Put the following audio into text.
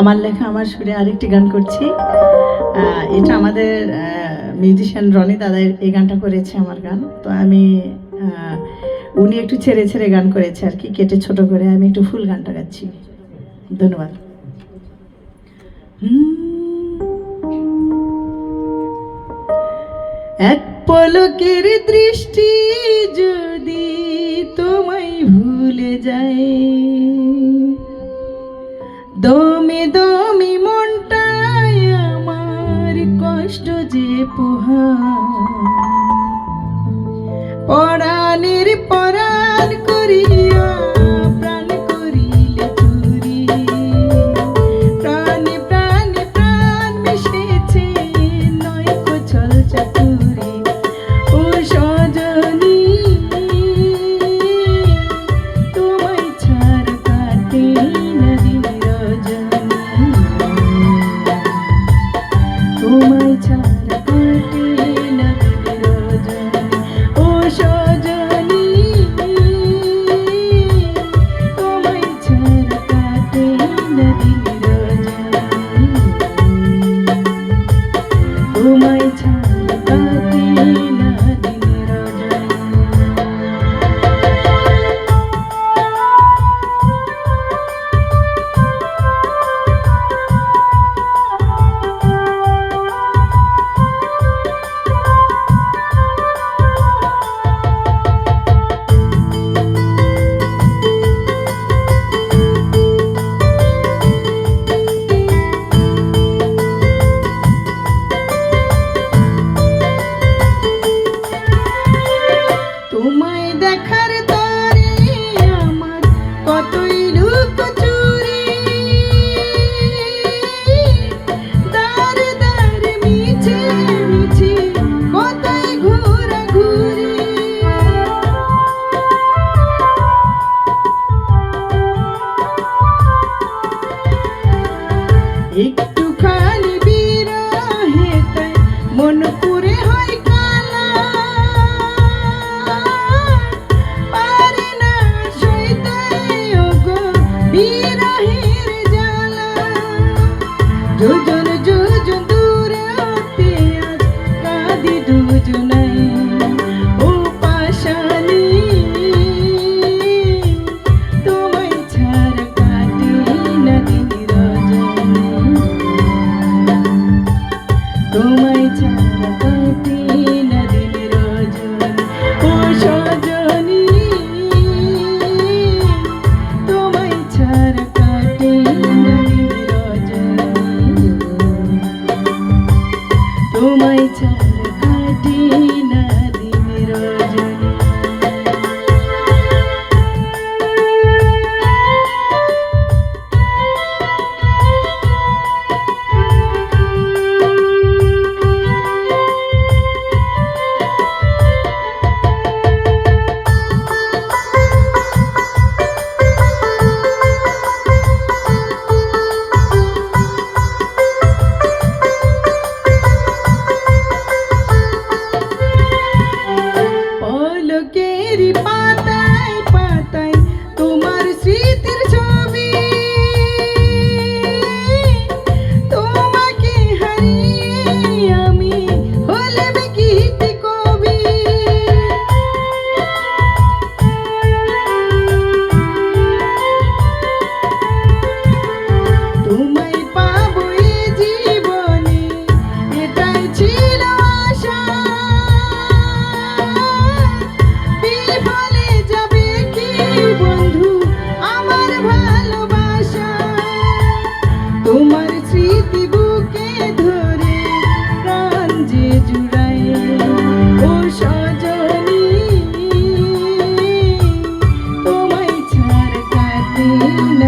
আমার লেখা আমার সুরে আরেকটি গান করছি। এটা আমাদের মিউজিশিয়ান রনি দাদা এই গানটা করেছে আমার গান। তো আমি উনি একটু ছেড়ে ছেড়ে গান করেছে আর কি, কেটে ছোট করে আমি একটু ফুল গানটা গাচ্ছি। ধন্যবাদ। এক পলকের দৃষ্টি যদি তোমায় ভুলে যায় দমে দমে মনটায় আমার কষ্ট যে পোহা পরাণের পরাণ করিয়া মন পুরে হয় কালা। পারে না সইতে ওগো বিরহের জ্বালা। যোজন